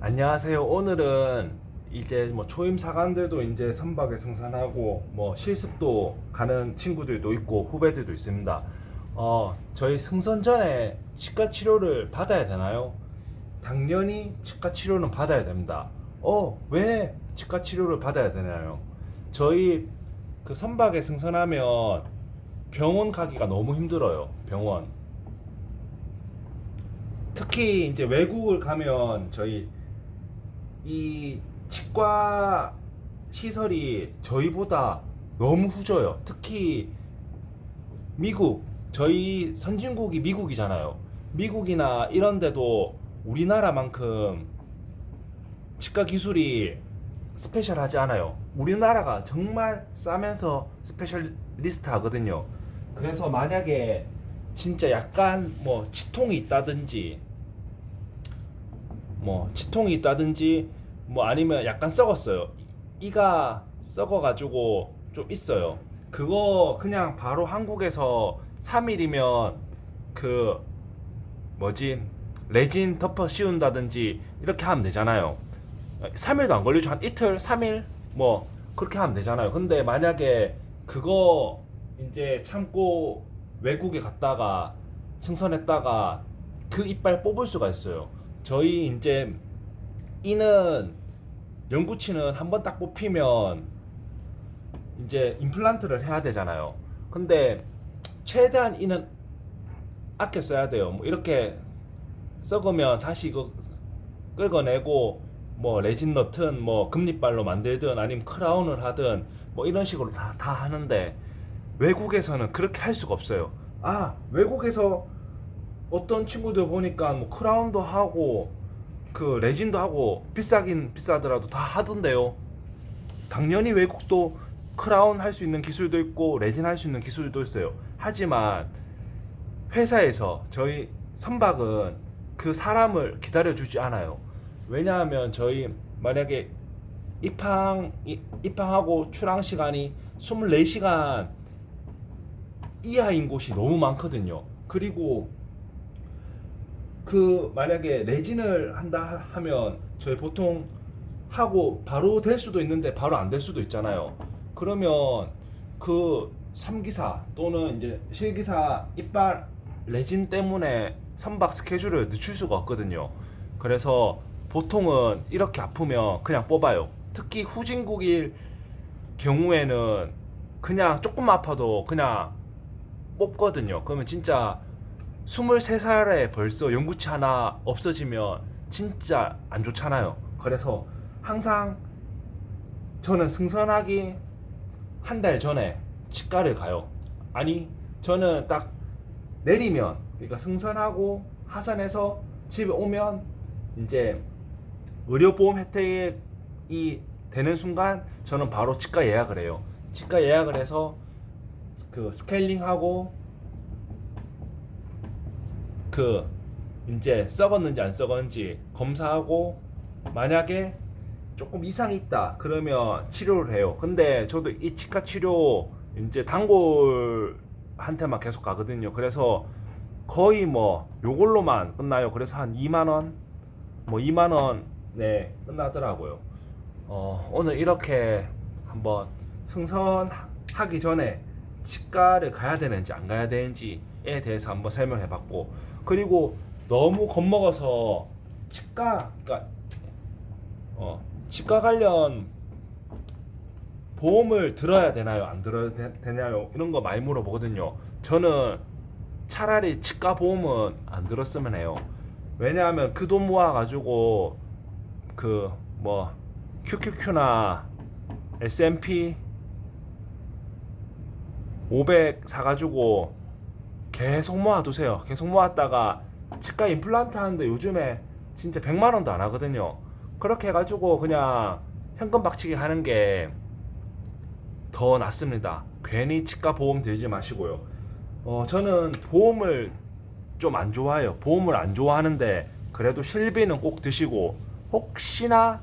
안녕하세요. 오늘은 이제 뭐 초임 사관들도 이제 선박에 승선하고 뭐 실습도 가는 친구들도 있고 후배들도 있습니다. 어, 저희 승선 전에 치과 치료를 받아야 되나요? 당연히 치과 치료는 받아야 됩니다. 어, 왜 치과 치료를 받아야 되나요? 저희 그 선박에 승선하면 병원 가기가 너무 힘들어요. 병원. 특히 이제 외국을 가면 저희 이 치과 시설이 저희보다 너무 후져요. 특히 미국, 저희 선진국이 미국이잖아요. 미국이나 이런 데도 우리나라만큼 치과 기술이 스페셜하지 않아요. 우리나라가 정말 싸면서 스페셜리스트 하거든요. 그래서 만약에 진짜 약간 뭐 치통이 있다든지 뭐 치통이 있다든지 뭐 아니면 약간 썩었어요. 이가 썩어가지고 좀 있어요. 그거 그냥 바로 한국에서 3일이면 그 뭐지 레진 덮어 씌운다든지 이렇게 하면 되잖아요. 3일도 안 걸리죠. 한 이틀, 3일 뭐 그렇게 하면 되잖아요. 근데 만약에 그거 이제 참고 외국에 갔다가 승선했다가 그 이빨 뽑을 수가 있어요. 저희 이제 이는 영구치는 한 번 딱 뽑히면 이제 임플란트를 해야 되잖아요. 근데 최대한 이는 아껴 써야 돼요. 뭐 이렇게 썩으면 다시 이거 긁어내고 뭐 레진 넣든 뭐 금리빨로 만들든 아니면 크라운을 하든 뭐 이런 식으로 다, 다 하는데 외국에서는 그렇게 할 수가 없어요. 아 외국에서 어떤 친구들 보니까 뭐 크라운도 하고 그 레진도 하고 비싸긴 비싸더라도 다 하던데요. 당연히 외국도 크라운 할 수 있는 기술도 있고 레진 할 수 있는 기술도 있어요. 하지만 회사에서 저희 선박은 그 사람을 기다려 주지 않아요. 왜냐하면 저희 만약에 입항 이- 입항하고 출항 시간이 24시간 이하인 곳이 너무 많거든요. 그리고 그 만약에 레진을 한다 하면 저희 보통 하고 바로 될 수도 있는데 바로 안 될 수도 있잖아요. 그러면 그 3기사 또는 이제 실기사 이빨 레진 때문에 선박 스케줄을 늦출 수가 없거든요. 그래서 보통은 이렇게 아프면 그냥 뽑아요. 특히 후진국일 경우에는 그냥 조금 아파도 그냥 뽑거든요. 그러면 진짜 23살에 벌써 연구치 하나 없어지면 진짜 안 좋잖아요. 그래서 항상 저는 승선하기 한 달 전에 치과를 가요. 아니, 저는 딱 내리면, 그러니까 승선하고 하산해서 집에 오면 이제 의료보험 혜택이 되는 순간 저는 바로 치과 예약을 해요. 치과 예약을 해서 그 스케일링하고 그 이제 썩었는지 안 썩었는지 검사하고 만약에 조금 이상이 있다 그러면 치료를 해요. 근데 저도 이 치과 치료 이제 단골한테만 계속 가거든요. 그래서 거의 뭐 요걸로만 끝나요. 그래서 한 2만 원, 뭐 2만 원에 끝나더라고요. 어, 오늘 이렇게 한번 승선하기 전에 치과를 가야 되는지 안 가야 되는지 에 대해서 한번 설명해 봤고 그리고 너무 겁먹어서 치과 그러니까 어, 치과 관련 보험을 들어야 되나요? 안 들어야 되, 되나요? 이런 거 많이 물어보거든요. 저는 차라리 치과 보험은 안 들었으면 해요. 왜냐하면 그 돈 모아가지고 그 뭐 QQQ나 S&P 500 사가지고 계속 모아두세요. 계속 모았다가 치과 임플란트 하는데 요즘에 진짜 100만 원도 안 하거든요. 그렇게 해가지고 그냥 현금 박치기 하는 게 더 낫습니다. 괜히 치과 보험 들지 마시고요. 어, 저는 보험을 좀 안 좋아해요. 보험을 안 좋아하는데 그래도 실비는 꼭 드시고 혹시나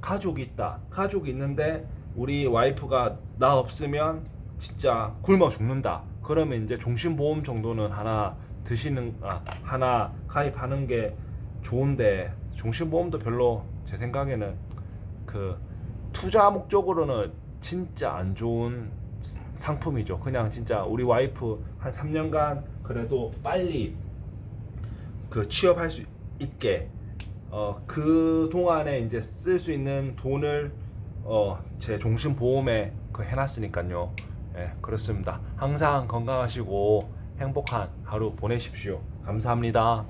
가족이 있다. 가족이 있는데 우리 와이프가 나 없으면 진짜 굶어 죽는다. 그러면 이제 종신보험 정도는 하나 드시는 아 하나 가입하는 게 좋은데 종신보험도 별로 제 생각에는 그 투자 목적으로는 진짜 안 좋은 상품이죠. 그냥 진짜 우리 와이프 한 3년간 그래도 빨리 그 취업할 수 있게 어 그 동안에 이제 쓸 수 있는 돈을 어 제 종신 보험에 그 해놨으니까요. 예 그렇습니다. 항상 건강하시고 행복한 하루 보내십시오. 감사합니다.